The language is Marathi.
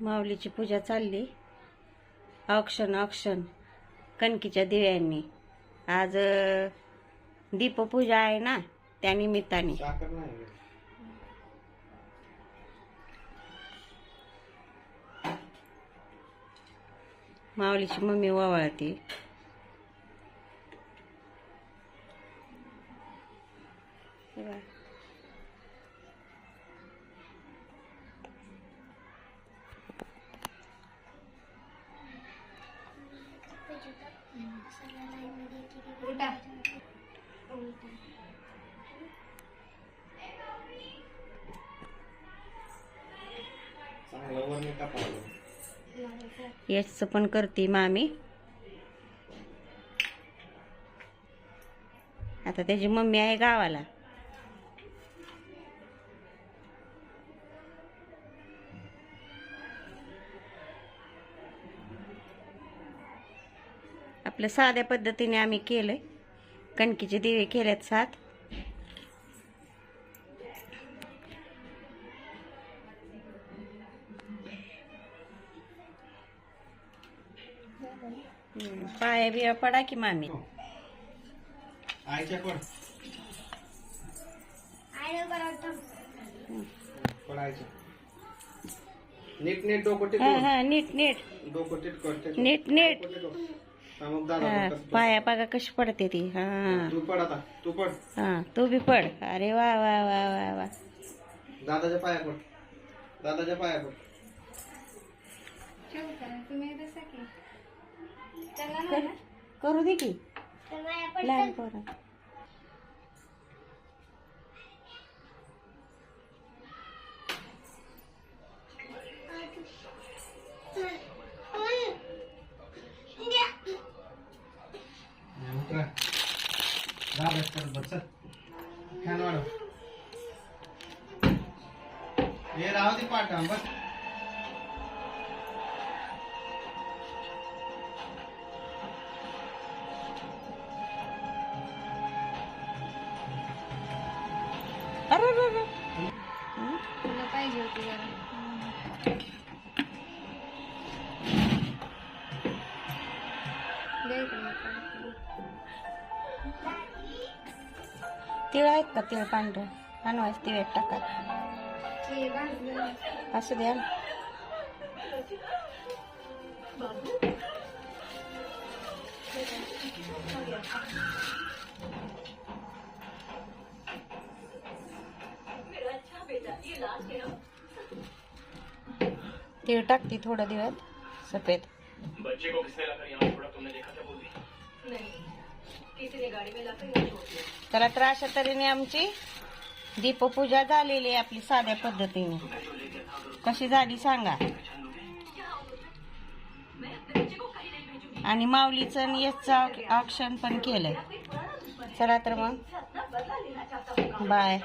माऊलीची पूजा चालली. औक्षण औक्षण कणकीच्या दिव्यांनी. आज दीप दीपपूजा आहे ना त्या निमित्ताने. माऊलीची मम्मी ओवाळते हे बघा. याचं पण करते मामी. आता त्याची मम्मी आहे गावाला. आपल्या साध्या पद्धतीने आम्ही केलंय. कणकीचे दिवे केलेत सात. पाया बिया पडा की मामी? पडायचं नीट नीट डोकं हा टिकव हा नीट नीट. डोकं टिकव टिकव. नीट नीट. हा, पाया बघा कशी पडते ती? हा. तू पड आता तू पड. हा तू बी पड. अरे वा वा वा वा वा. दादाच्या पाया पड. दादाच्या पाया पड. कर- करू दे की. लहान पोरं. फॅन वाढव हे राहू दे पाठा बस अरे. तुला पाहिजे होती जरा. तिळ आहेत का? तिळ पांढरं. आणवायचं तिळ टाका. असं द्या. ना. तीळ टाकते थोडं दिवस. सफेद. बच्चे को किसने लाकर यहाँ छोड़ा तुमने देखा क्या बोल त्याला तर अशा तऱ्हेने आमची दीपपूजा झालेली आहे आपली साध्या पद्धतीने. कशी झाली सांगा. आणि माऊलीचं याचं ऑप्शन पण केलंय. चला तर मग. बाय.